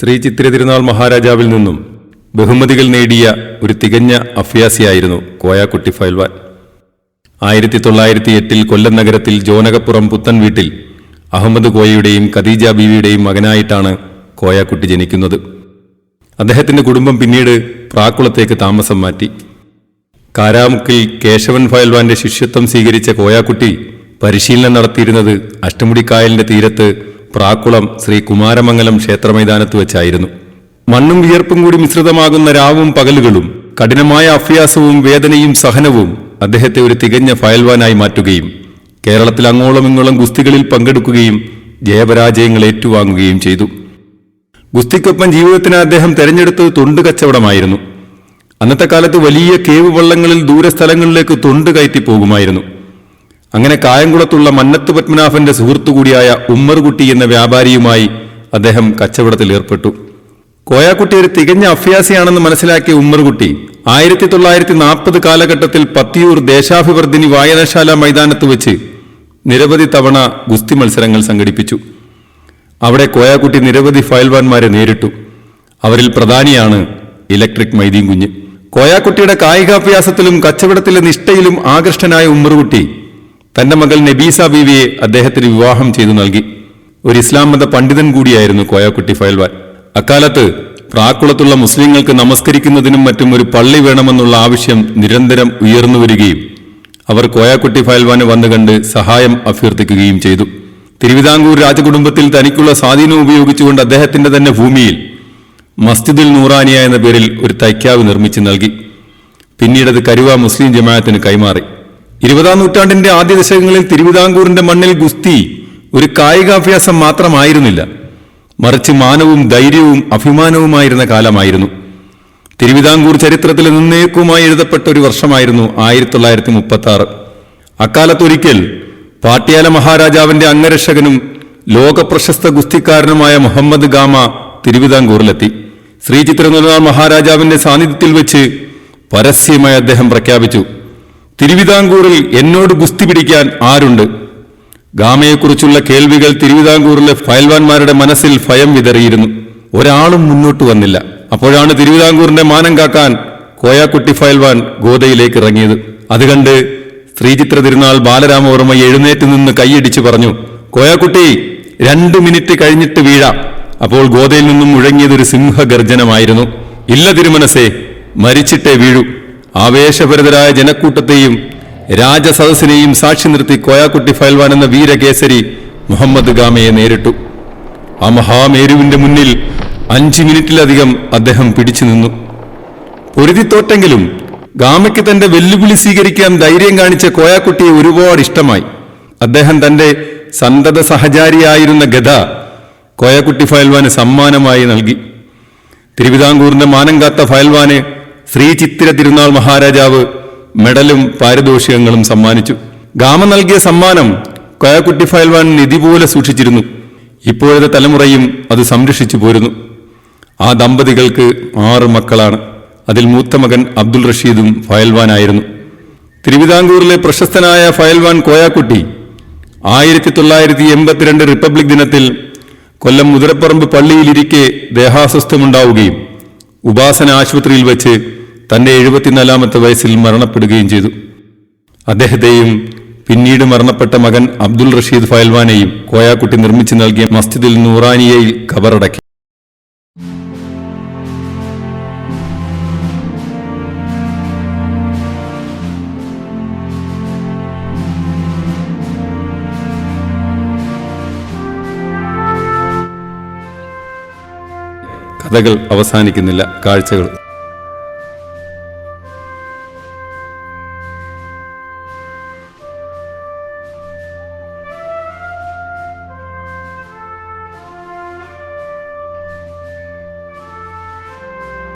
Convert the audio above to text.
ശ്രീ ചിത്തിര തിരുനാൾ മഹാരാജാവിൽ നിന്നും ബഹുമതികൾ നേടിയ ഒരു തികഞ്ഞ അഭ്യാസിയായിരുന്നു കോയാക്കുട്ടി ഫയൽവാൻ. ആയിരത്തി തൊള്ളായിരത്തി എട്ടിൽ കൊല്ലം നഗരത്തിൽ ജോനകപ്പുറം പുത്തൻ വീട്ടിൽ അഹമ്മദ് കോയയുടെയും ഖദീജ ബീവിയുടെയും മകനായിട്ടാണ് കോയാക്കുട്ടി ജനിക്കുന്നത്. അദ്ദേഹത്തിന്റെ കുടുംബം പിന്നീട് പ്രാക്കുളത്തേക്ക് താമസം മാറ്റി. കാരാമുക്കിൽ കേശവൻ ഫയൽവാന്റെ ശിഷ്യത്വം സ്വീകരിച്ച കോയാക്കുട്ടി പരിശീലനം നടത്തിയിരുന്നത് അഷ്ടമുടിക്കായലിന്റെ തീരത്ത് പ്രാക്കുളം ശ്രീ കുമാരമംഗലം ക്ഷേത്രമൈതാനത്ത് വെച്ചായിരുന്നു. മണ്ണും വിയർപ്പും കൂടി മിശ്രിതമാകുന്ന രാവും പകലുകളും കഠിനമായ അഭ്യാസവും വേദനയും സഹനവും അദ്ദേഹത്തെ ഒരു തികഞ്ഞ ഫയൽവാനായി മാറ്റുകയും കേരളത്തിൽ അങ്ങോളം ഇങ്ങോളം ഗുസ്തികളിൽ പങ്കെടുക്കുകയും ജയപരാജയങ്ങൾ ഏറ്റുവാങ്ങുകയും ചെയ്തു. ഗുസ്തിക്കൊപ്പം ജീവിതത്തിന് അദ്ദേഹം തെരഞ്ഞെടുത്തത് തൊണ്ട് കച്ചവടമായിരുന്നു. അന്നത്തെ കാലത്ത് വലിയ കേവ് വള്ളങ്ങളിൽ ദൂരസ്ഥലങ്ങളിലേക്ക് തൊണ്ട് കയറ്റി പോകുമായിരുന്നു. അങ്ങനെ കായംകുളത്തുള്ള മന്നത്ത് പത്മനാഭന്റെ സുഹൃത്തു കൂടിയായ ഉമ്മർകുട്ടി എന്ന വ്യാപാരിയുമായി അദ്ദേഹം കച്ചവടത്തിൽ ഏർപ്പെട്ടു. കോയാക്കുട്ടി ഒരു തികഞ്ഞ അഭ്യാസിയാണെന്ന് മനസ്സിലാക്കിയ ഉമ്മർകുട്ടി ആയിരത്തി തൊള്ളായിരത്തി നാൽപ്പത് കാലഘട്ടത്തിൽ പത്തിയൂർ ദേശാഭിവർദ്ധിനി വായനശാല മൈതാനത്ത് വെച്ച് നിരവധി തവണ ഗുസ്തി മത്സരങ്ങൾ സംഘടിപ്പിച്ചു. അവിടെ കോയാക്കുട്ടി നിരവധി ഫയൽവാന്മാരെ നേരിട്ടു. അവരിൽ പ്രധാനിയാണ് ഇലക്ട്രിക് മൈദീൻ കുഞ്ഞ്. കോയാക്കുട്ടിയുടെ കായികാഭ്യാസത്തിലും കച്ചവടത്തിലെ നിഷ്ഠയിലും ആകൃഷ്ടനായ ഉമ്മറുകുട്ടി തന്റെ മകൾ നബീസ ബീവിയെ അദ്ദേഹത്തിന് വിവാഹം ചെയ്തു നൽകി. ഒരു ഇസ്ലാം മത പണ്ഡിതൻ കൂടിയായിരുന്നു കോയാക്കുട്ടി ഫയൽവാൻ. അക്കാലത്ത് പ്രാക്കുളത്തുള്ള മുസ്ലിങ്ങൾക്ക് നമസ്കരിക്കുന്നതിനും മറ്റും ഒരു പള്ളി വേണമെന്നുള്ള ആവശ്യം നിരന്തരം ഉയർന്നു വരികയും അവർ കോയാക്കുട്ടി ഫയൽവാനെ വന്നു കണ്ട് സഹായം അഭ്യർത്ഥിക്കുകയും ചെയ്തു. തിരുവിതാംകൂർ രാജകുടുംബത്തിൽ തനിക്കുള്ള സ്വാധീനം ഉപയോഗിച്ചുകൊണ്ട് അദ്ദേഹത്തിന്റെ തന്നെ ഭൂമിയിൽ മസ്ജിദുൽ നൂറാനിയ എന്ന പേരിൽ ഒരു തൈക്കാവ് നിർമ്മിച്ചു നൽകി. പിന്നീട് അത് കരുവ മുസ്ലിം ജമാഅത്തിന് കൈമാറി. ഇരുപതാം നൂറ്റാണ്ടിന്റെ ആദ്യ ദശകങ്ങളിൽ തിരുവിതാംകൂറിന്റെ മണ്ണിൽ ഗുസ്തി ഒരു കായികാഭ്യാസം മാത്രമായിരുന്നില്ല. മറിച്ച് മാനവും ധൈര്യവും അഭിമാനവുമായിരുന്ന കാലമായിരുന്നു. തിരുവിതാംകൂർ ചരിത്രത്തിൽ നിന്നേക്കുമായി എഴുതപ്പെട്ട ഒരു വർഷമായിരുന്നു ആയിരത്തി തൊള്ളായിരത്തി മുപ്പത്തി ആറ് അക്കാലത്തൊരിക്കൽ പാട്യാല മഹാരാജാവിന്റെ അംഗരക്ഷകനും ലോകപ്രശസ്ത ഗുസ്തിക്കാരനുമായ മുഹമ്മദ് ഗാമ തിരുവിതാംകൂറിലെത്തി. ശ്രീ ചിത്രനാഥ മഹാരാജാവിന്റെ സാന്നിധ്യത്തിൽ വെച്ച് പരസ്യമായി അദ്ദേഹം പ്രഖ്യാപിച്ചു. തിരുവിതാംകൂറിൽ എന്നോട് ഗുസ്തി പിടിക്കാൻ ആരുണ്ട്? ഗാമയെക്കുറിച്ചുള്ള കേൾവികൾ തിരുവിതാംകൂറിലെ ഫയൽവാൻമാരുടെ മനസ്സിൽ ഭയം വിതറിയിരുന്നു. ഒരാളും മുന്നോട്ട് വന്നില്ല. അപ്പോഴാണ് തിരുവിതാംകൂറിന്റെ മാനം കാക്കാൻ കോയാക്കുട്ടി ഫയൽവാൻ ഗോദയിലേക്ക് ഇറങ്ങിയത്. അത് കണ്ട് ശ്രീചിത്ര തിരുനാൾ ബാലരാമവർമ്മ എഴുന്നേറ്റ് നിന്ന് കൈയടിച്ച് പറഞ്ഞു കോയാക്കുട്ടി രണ്ട് മിനിറ്റ് കഴിഞ്ഞിട്ട് വീഴാം. അപ്പോൾ ഗോദയിൽ നിന്നും മുഴങ്ങിയതൊരു സിംഹഗർജനമായിരുന്നു. ഇല്ല തിരുമനസേ മരിച്ചിട്ടേ വീഴൂ. ആവേശഭരിതരായ ജനക്കൂട്ടത്തെയും രാജസദസ്സിനെയും സാക്ഷി നിർത്തി കോയാക്കുട്ടി ഫയൽവാൻ എന്ന വീരകേസരി മുഹമ്മദ് ഗാമയെ നേരിട്ടു. ആ മഹാമേരുവിന്റെ മുന്നിൽ അഞ്ച് മിനിറ്റിലധികം അദ്ദേഹം പിടിച്ചു നിന്നു. പൊരുതിത്തോട്ടെങ്കിലും ഗാമയ്ക്ക് തന്റെ വെല്ലുവിളി സ്വീകരിക്കാൻ ധൈര്യം കാണിച്ച കോയാക്കുട്ടിയെ ഒരുപാട് ഇഷ്ടമായി. അദ്ദേഹം തന്റെ സന്തത സഹചാരിയായിരുന്ന ഗത കോയാക്കുട്ടി ഫയൽവാന് സമ്മാനമായി നൽകി. തിരുവിതാംകൂറിന്റെ മാനം കാത്ത ഫയൽവാന് ശ്രീ ചിത്തിര തിരുനാൾ മഹാരാജാവ് മെഡലും പാരിതോഷികങ്ങളും സമ്മാനിച്ചു. ഗാമ നൽകിയ സമ്മാനം കോയക്കുട്ടി ഫയൽവാൻ നിധി പോലെ സൂക്ഷിച്ചിരുന്നു. ഇപ്പോഴത്തെ തലമുറയും അത് സംരക്ഷിച്ചു പോരുന്നു. ആ ദമ്പതികൾക്ക് ആറ് മക്കളാണ്. അതിൽ മൂത്ത മകൻ അബ്ദുൾ റഷീദും ഫയൽവാനായിരുന്നു. തിരുവിതാംകൂറിലെ പ്രശസ്തനായ ഫയൽവാൻ കോയാക്കുട്ടി ആയിരത്തി തൊള്ളായിരത്തി എൺപത്തിരണ്ട് റിപ്പബ്ലിക് ദിനത്തിൽ കൊല്ലം മുതിരപ്പറമ്പ് പള്ളിയിലിരിക്കെ ദേഹാസ്വസ്ഥമുണ്ടാവുകയും ഉപാസന ആശുപത്രിയിൽ വെച്ച് തന്റെ എഴുപത്തിനാലാമത്തെ വയസ്സിൽ മരണപ്പെടുകയും ചെയ്തു. അദ്ദേഹത്തെയും പിന്നീട് മരണപ്പെട്ട മകൻ അബ്ദുൾ റഷീദ് ഫയൽവാനെയും കോയാക്കുട്ടി നിർമ്മിച്ചു നൽകിയ മസ്ജിദിൽ നൂറാനിയയിൽ കബറടക്കി. കഥകൾ അവസാനിക്കുന്നില്ല. കാഴ്ചകൾ